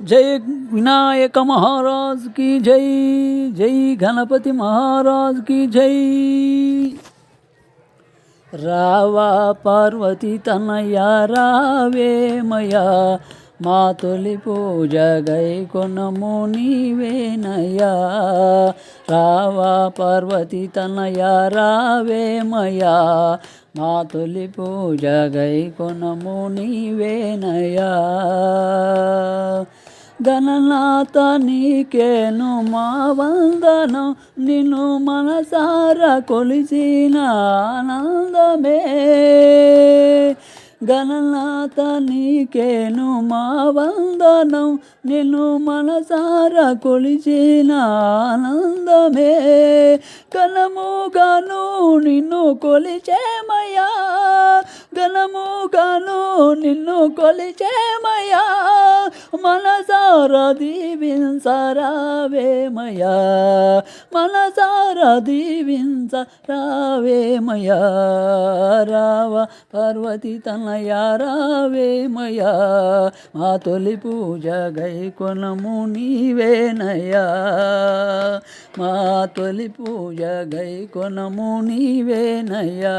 జై వినాయక మహారాజ్కి జై జై గణపతి మహారాజ్కి జై. రావా పార్వతి తనయ రావేమయా మా తొలి పూజ గై కొనము నీవేనయ్యా రావా పార్వతి తనయ రావేమయా మా తొలి పూజ గై కొనము నీవేనయ్యా గణనాథ నీకేను మా వందనం. నిన్ను మనసారా కొలిచిన ఆనందమే. గణనాథ నీకేను మా వందనం. నిన్ను మనసారా కొలిచిన ఆనందమే. ఘనముగాను నిన్ను కొలిచేమయ్యా. ఘనముగాను నిన్ను కొలిచేమయ్యా. మనసారా దీవించరావేమయ్యా మనసారా దీవించరావేమయ్యా రావ పార్వతి తనయా రావేమయ్యా. మా తొలి పూజ గైకొనము నీవేనయ్యా. మా తొలి పూజ గై కొనము నీవేనయ్యా.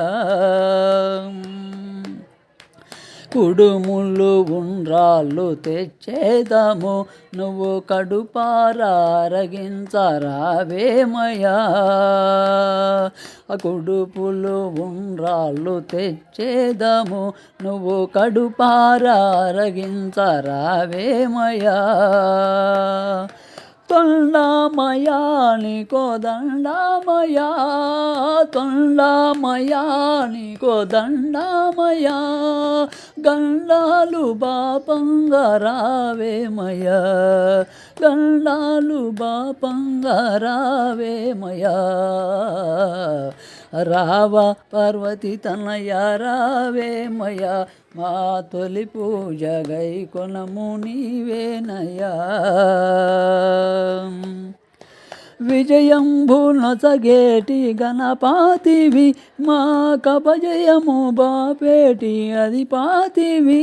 కుడుములు ఉండ్రాళ్ళు తెచ్చేదము నువ్వు కడుపారగించరావేమయా కుడుపులు ఉండ్రాళ్ళు తెచ్చేదము నువ్వు కడుపారగించరావేమయా తొండమయా నీకో దండమయా తొండమయా నీకో దండమయా. గండాలు బాపంగా బాపంగరావేమయా గండాలు బాపంగా బాపంగరావేమయా రావ పార్వతి తనయ రావేమయా మా తొలి పూజ గై కొనము నీవేనయ్యా. విజయంబు నొసగేటి గణపాతివి మా కపజయము బాపేటి అధిపాతివి.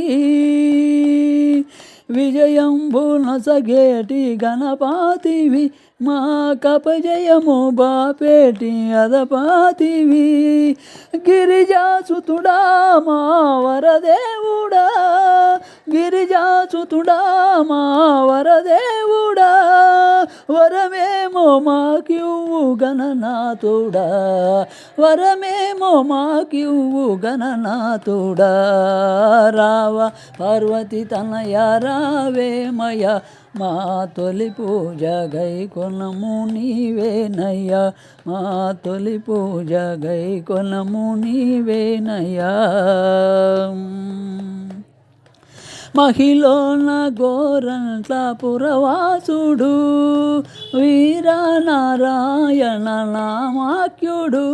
విజయంబు నొసగేటి గణపాతివి మా కపజయము బాపేటి అదపాతివి గిరిజాసుతుడా మా వరదేవుడా గిరిజాసుతుడా మా వరదేవుడా వరమేమో మాకివ్వు గణనాథుడా. వరమేమో మాకివ్వు గణనాథుడా. రావ పార్వతి తనయ రావేమయ మా తొలి పూజ గై కొనము నీవేనయ్యా. మా తొలి పూజ గై కొనము నీవేనయ్యా. మహిళన గోరంట్ల పురవాసుడు వీరనారాయణ నామాక్యుడు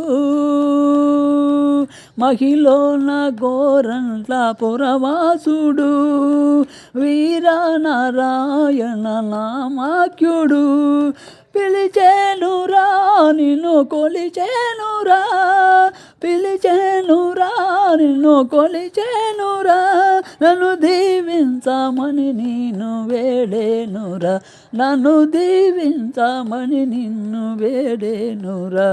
మహిళన గోరంట్ల పురవాసుడు వీరనారాయణ నామాక్యుడు పిలిచేనురా నిన్ను కొలిచేనురా పిలిచేనురా నిన్ను కొలిచేనురా నన్ను దీవించమని నేను వేడేనురా. నన్ను దీవించమని నిన్ను వేడేనురా.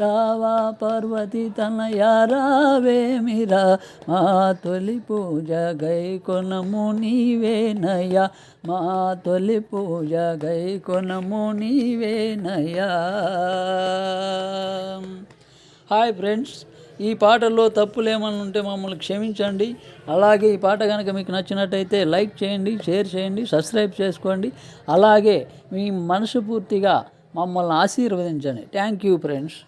రావా పర్వతి తనయ రావేమిరా మా తొలి పూజ గై కొనము నీవేనయ్యా. మా తొలి పూజ గై కొనము నీవేనయ్యా. Hi friends. ఈ పాటల్లో తప్పులేమన్నా ఉంటే మమ్మల్ని క్షమించండి. అలాగే ఈ పాట కనుక మీకు నచ్చినట్టయితే లైక్ చేయండి షేర్ చేయండి సబ్స్క్రైబ్ చేసుకోండి. అలాగే మీ మనసు పూర్తిగా మమ్మల్ని ఆశీర్వదించండి. Thank you friends.